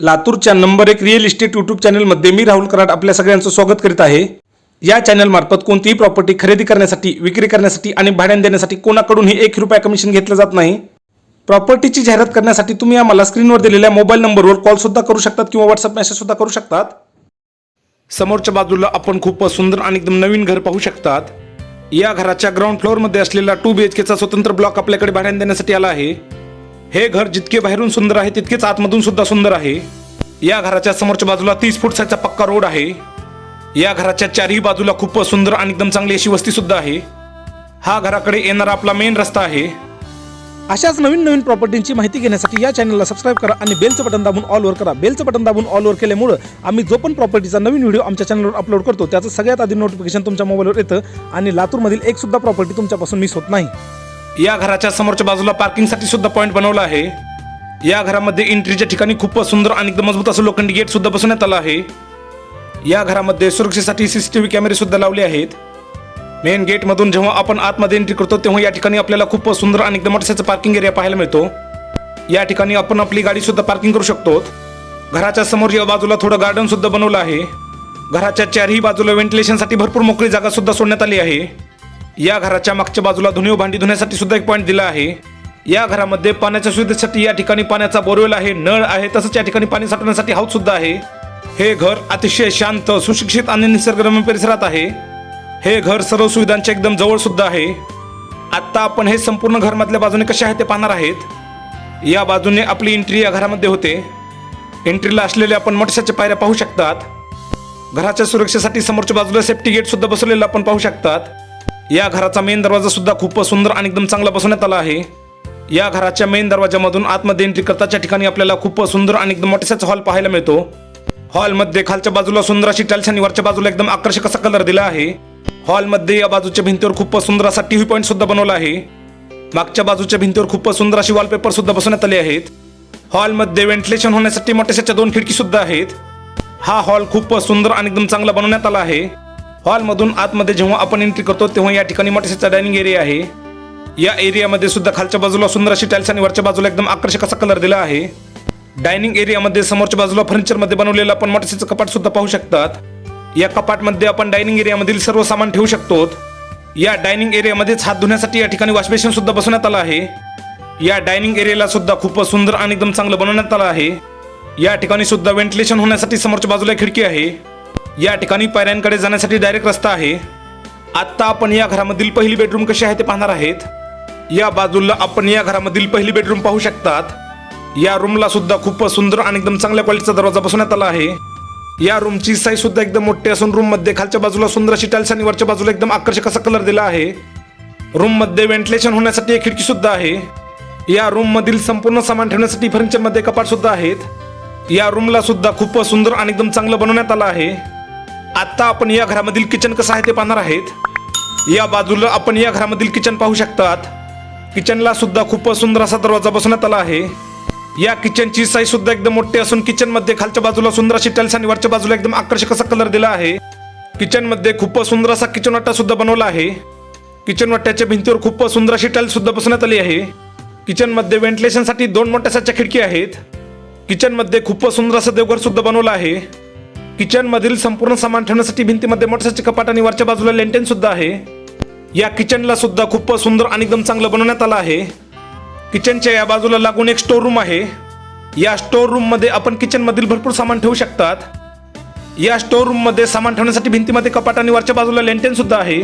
लातूरच्या नंबर एक real estate YouTube चॅनलमध्ये मी राहुल कराड आपल्या सगळ्यांचं स्वागत करीत आहे. या चॅनलमार्फत कोणतीही प्रॉपर्टी खरेदी करण्यासाठी विक्री करण्यासाठी आणि भाड्याने देण्यासाठी कोणाकडूनही एक रुपया कमिशन घेतलं जात नाही. प्रॉपर्टीची जाहिरात करण्यासाठी तुम्ही आम्हाला स्क्रीनवर दिलेल्या मोबाईल नंबरवर कॉलसुद्धा करू शकतात किंवा व्हॉट्सअप मेसेजसुद्धा करू शकतात. समोरच्या बाजूला आपण खूप सुंदर आणि एकदम नवीन घर पाहू शकतात. या घराच्या ग्राउंड फ्लोअरमध्ये असलेला टू बी एच केचा स्वतंत्र ब्लॉक आपल्याकडे भाड्याने देण्यासाठी आला आहे. हे घर जितके बाहेरून सुंदर आहे तितकेच आतमधून सुद्धा सुंदर आहे. या घराच्या समोरच्या बाजूला तीस फूट साईजचा पक्का रोड आहे. या घराच्या चारही बाजूला खूप सुंदर आणि एकदम चांगली अशी वस्ती सुद्धा आहे. हा घराकडे येणारा आपला मेन रस्ता आहे. अशाच नवीन नवीन प्रॉपर्टींची माहिती घेण्यासाठी या चॅनलला सबस्क्राईब करा आणि बेलचं बटन दाबून ऑलवर करा. बेलचं बटन दाबून ऑलवर केल्यामुळं आम्ही जो पण प्रॉपर्टीचा नवीन व्हिडिओ आमच्या चॅनलवर अपलोड करतो त्याचं सगळ्यात आधी नोटिफिकेशन तुमच्या मोबाईलवर येतं आणि लातूरमधील एक सुद्धा प्रॉपर्टी तुमच्यापासून मिस होत नाही. या घराच्या समोरच्या बाजूला पार्किंगसाठी सुद्धा पॉईंट बनवला आहे. या घरामध्ये एंट्रीच्या ठिकाणी खूप सुंदर आणि एकदम मजबूत असं लोखंडी गेट सुद्धा बसवण्यात आलं आहे. या घरामध्ये सुरक्षेसाठी सीसीटीव्ही कॅमेरे सुद्धा लावले आहेत. मेन गेटमधून जेव्हा आपण आतमध्ये एंट्री करतो तेव्हा या ठिकाणी आपल्याला खूप सुंदर आणि एकदम मोठ्याचा पार्किंग एरिया पाहायला मिळतो. या ठिकाणी आपण आपली गाडी सुद्धा पार्किंग करू शकतो. घराच्या समोर या बाजूला थोडं गार्डन सुद्धा बनवलं आहे. घराच्या चारही बाजूला व्हेंटिलेशनसाठी भरपूर मोकळी जागा सुद्धा सोडण्यात आली आहे. या घराच्या मागच्या बाजूला धुणीव भांडी धुण्यासाठी सुद्धा एक पॉईंट दिला आहे. या घरामध्ये पाण्याच्या सुविधेसाठी या ठिकाणी पाण्याचा बोरवेल आहे नळ आहे तसंच या ठिकाणी पाणी साठवण्यासाठी हाऊस सुद्धा आहे. हे घर अतिशय शांत सुशिक्षित आणि निसर्गरम्य परिसरात आहे. हे घर सर्व सुविधांच्या एकदम जवळ सुद्धा आहे. आत्ता आपण हे संपूर्ण घरमधल्या बाजूने कसे आहे ते पाहणार आहेत. या बाजूने आपली एंट्री या घरामध्ये होते. एंट्रीला असलेले आपण मोठशाच्या पायऱ्या पाहू शकतात. घराच्या सुरक्षेसाठी समोरच्या बाजूला सेफ्टी गेट सुद्धा बसवलेलं आपण पाहू शकतात. या घराचा मेन दरवाजा सुद्धा खूप सुंदर आणि एकदम चांगला बसवण्यात आला आहे. या घराच्या मेन दरवाजामधून आतमध्ये एंट्री करताच्या ठिकाणी आपल्याला खूप सुंदर आणि एकदम मोठ्याचा हॉल पाहायला मिळतो. हॉलमध्ये खालच्या बाजूला सुंदर अशी टाइल्स आणि वरच्या बाजूला एकदम आकर्षक असा कलर दिला आहे. हॉलमध्ये या बाजूच्या भिंतीवर खूप सुंदर असा टीव्ही पॉईंट सुद्धा बनवला आहे. मागच्या बाजूच्या भिंतीवर खूप सुंदर अशी वॉलपेपर सुद्धा बसवण्यात आले आहेत. हॉलमध्ये व्हेंटिलेशन होण्यासाठी मोठ्याशाच्या दोन खिडकी सुद्धा आहेत. हा हॉल खूप सुंदर आणि एकदम चांगला बनवण्यात आला आहे. हॉलमधून आतमध्ये जेव्हा आपण एंट्री करतो तेव्हा या ठिकाणी मोठ्याचा डायनिंग एरिया आहे. या एरियामध्ये सुद्धा खालच्या बाजूला सुंदर अशी टाईल्स आणि वरच्या बाजूला एकदम आकर्षक असा कलर दिला आहे. डायनिंग एरियामध्ये समोरच्या बाजूला फर्निचरमध्ये बनवलेलं आपण मोठ्याचं कपाट सुद्धा पाहू शकतात. या कपाटमध्ये आपण डायनिंग एरियामधील सर्व सामान ठेवू शकतो. या डायनिंग एरियामध्येच हात धुण्यासाठी या ठिकाणी वॉशबेसिन सुद्धा बसवण्यात आलं आहे. या डायनिंग एरियाला सुद्धा खूप सुंदर आणि एकदम चांगलं बनवण्यात आलं आहे. या ठिकाणी सुद्धा व्हेंटिलेशन होण्यासाठी समोरच्या बाजूला खिडकी आहे. या ठिकाणी पायऱ्यांकडे जाण्यासाठी डायरेक्ट रस्ता आहे. आत्ता आपण या घरामधील पहिली बेडरूम कशी आहे ते पाहणार आहेत. या बाजूला आपण या घरामधील पहिली बेडरूम पाहू शकतात. या रूमला सुद्धा खूप सुंदर आणि एकदम चांगल्या क्वालिटीचा दरवाजा बसवण्यात आला आहे. या रूमची साईज सुद्धा एकदम मोठी असून रूममध्ये खालच्या बाजूला सुंदर अशी टाईल्स आणि वरच्या बाजूला एकदम आकर्षक असा कलर दिला आहे. रूममध्ये व्हेंटिलेशन होण्यासाठी एक खिडकी सुद्धा आहे. या रूम मधील संपूर्ण सामान ठेवण्यासाठी फर्निचरमध्ये कपाट सुद्धा आहेत. या रूमला सुद्धा खूप सुंदर आणि एकदम चांगलं बनवण्यात आलं आहे. आता आपण या घरामधील किचन कसं आहे ते पाहणार आहेत. या बाजूला आपण या घरामधील किचन पाहू शकतात. किचनला सुद्धा खूप सुंदर असा दरवाजा बसवण्यात आला आहे. या किचनची साईज सुद्धा एकदम मोठी असून किचनमध्ये खालच्या बाजूला सुंदर अशी टाइल्स आणि वरच्या बाजूला एकदम आकर्षक असा कलर दिला आहे. किचनमध्ये खूप सुंदर असा किचन वाटा सुद्धा बनवला आहे. किचन वाट्याच्या भिंतीवर खूप सुंदर अशी टाइल्स सुद्धा बसवण्यात आली आहे. किचनमध्ये व्हेंटिलेशनसाठी दोन मोठ्या साच्या खिडकी आहेत. किचनमध्ये खूपच सुंदर असं देवघर सुद्धा बनवलं आहे. किचन मधील संपूर्ण सामान ठेवण्यासाठी भिंतीमध्ये मोठ्याचे कपाट आणि वरच्या बाजूला लेंटेन सुद्धा आहे. या किचनला सुद्धा खूप सुंदर आणि एकदम चांगलं बनवण्यात आलं आहे. किचनच्या या बाजूला लागून एक स्टोर रूम आहे. या स्टोर रूममध्ये आपण किचन मधील भरपूर सामान ठेवू शकतात. या स्टोर रूममध्ये सामान ठेवण्यासाठी भिंतीमध्ये कपाट आणि वरच्या बाजूला लेंटेन सुद्धा आहे.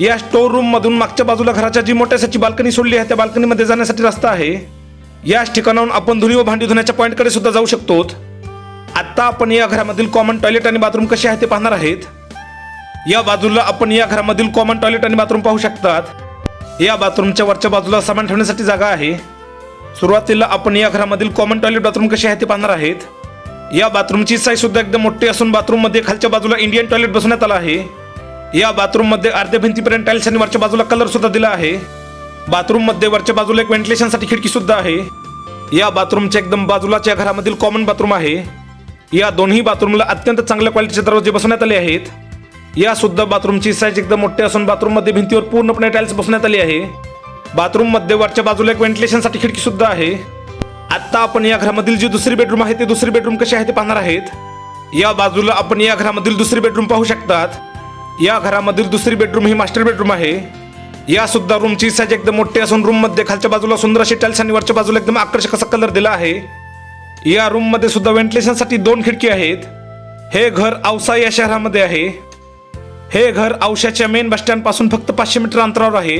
या स्टोर रूम मधून मागच्या बाजूला घराच्या जी मोठ्यासाठी बाल्कनी सोडली आहे त्या बाल्कनीमध्ये जाण्यासाठी रस्ता आहे. याच ठिकाणाहून आपण धुणी व भांडी धुण्याच्या पॉईंटकडे सुद्धा जाऊ शकतो आत्ता आपण या घरामधील कॉमन टॉयलेट आणि बाथरूम कसे आहे ते पाहणार आहेत. या बाजूला आपण या घरामधील कॉमन टॉयलेट आणि बाथरूम पाहू शकतात. या बाथरूमच्या वरच्या बाजूला सामान ठेवण्यासाठी जागा आहे. सुरुवातीला आपण या घरामधील कॉमन टॉयलेट बाथरूम कसे आहे ते पाहणार आहेत. या बाथरूमची साईज सुद्धा एकदम मोठी असून बाथरूममध्ये खालच्या बाजूला इंडियन टॉयलेट बसवण्यात आला आहे. या बाथरूममध्ये अर्ध्या भिंतीपर्यंत टाईल्स आणि वरच्या बाजूला कलर सुद्धा दिला आहे. बाथरूममध्ये वरच्या बाजूला एक व्हेंटिलेशनसाठी खिडकी सुद्धा आहे. या बाथरूमच्या एकदम बाजूलाच्या घरामधील कॉमन बाथरूम आहे. या दोन्ही बाथरूमला अत्यंत चांगल्या क्वालिटीचे दरवाजे बसवण्यात आले आहेत. या सुद्धा बाथरूमची साईज एकदम मोठी असून बाथरूममध्ये भिंतीवर पूर्णपणे टाईल्स बसवण्यात आली आहे. बाथरूममध्ये वरच्या बाजूला एक व्हेंटिलेशनसाठी खिडकी सुद्धा आहे. आत्ता आपण या घरामधील जी दुसरी बेडरूम आहे ते दुसरी बेडरूम कशी आहे ते पाहणार आहेत. या बाजूला आपण या घरामधील दुसरी बेडरूम पाहू शकतात. या घरामधील दुसरी बेडरूम ही मास्टर बेडरूम आहे. या सुद्धा रूमची साईज एकदम मोठी असून रूममध्ये खालच्या बाजूला सुंदर अशी टाईल्स आणि वरच्या बाजूला एकदम आकर्षक असा कलर दिला आहे. या रूममध्ये सुद्धा व्हेंटिलेशनसाठी दोन खिडकी आहेत. हे घर औसा या शहरामध्ये आहे. हे घर औशाच्या मेन बस स्टँडपासून फक्त पाचशे मीटर अंतरावर आहे.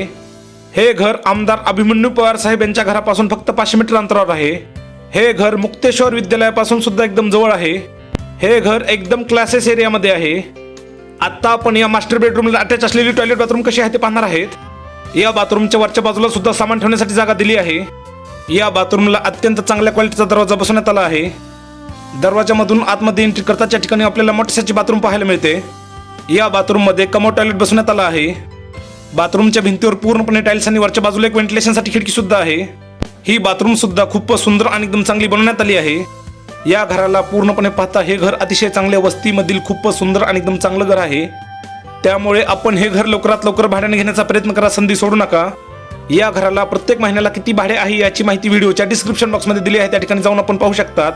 हे घर आमदार अभिमन्यू पवार साहेब यांच्या घरापासून फक्त पाचशे मीटर अंतरावर आहे. हे घर मुक्तेश्वर विद्यालयापासून सुद्धा एकदम जवळ आहे. हे घर एकदम क्लासेस एरियामध्ये आहे. आता आपण या मास्टर बेडरूमला अटॅच असलेली टॉयलेट बाथरूम कशी आहे ते पाहणार आहेत. या बाथरूमच्या वरच्या बाजूला सुद्धा सामान ठेवण्यासाठी जागा दिली आहे. या बाथरूमला अत्यंत चांगल्या क्वालिटीचा दरवाजा बसवण्यात आला आहे. दरवाजामधून आतमध्ये एंट्री करताच्या ठिकाणी आपल्याला मोठ्याची बाथरूम पाहायला मिळते. या बाथरूममध्ये कमो टॉयलेट बसवण्यात आला आहे. बाथरूमच्या भिंतीवर पूर्णपणे टाईल्स आणि वरच्या बाजूला एक व्हेंटिलेशनसाठी खिडकी सुद्धा आहे. ही बाथरूम सुद्धा खूप सुंदर आणि एकदम चांगली बनवण्यात आली आहे. या घराला पूर्णपणे पाहता हे घर अतिशय चांगल्या वस्तीमधील खूप सुंदर आणि एकदम चांगलं घर आहे. त्यामुळे आपण हे घर लवकरात लवकर भाड्याने घेण्याचा प्रयत्न करा संधी सोडू नका. या घराला प्रत्येक महिन्याला किती भाडे आहे याची माहिती व्हिडिओच्या डिस्क्रिप्शन बॉक्समध्ये दिली आहे. त्या ठिकाणी जाऊन आपण पाहू शकतात.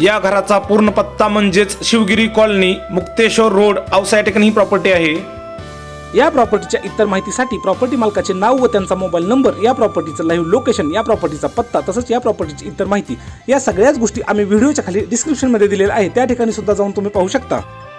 या घराचा पूर्ण पत्ता म्हणजेच शिवगिरी कॉलनी मुक्तेश्वर रोड औसा या ठिकाणी ही प्रॉपर्टी आहे. या प्रॉपर्टीच्या इतर माहितीसाठी प्रॉपर्टी मालकाचे नाव व त्यांचा मोबाईल नंबर या प्रॉपर्टीचं लाईव्ह लोकेशन या प्रॉपर्टीचा पत्ता तसंच या प्रॉपर्टीची इतर माहिती या सगळ्याच गोष्टी आम्ही व्हिडिओच्या खाली डिस्क्रिप्शनमध्ये दिलेल्या आहे त्या ठिकाणी सुद्धा जाऊन तुम्ही पाहू शकता.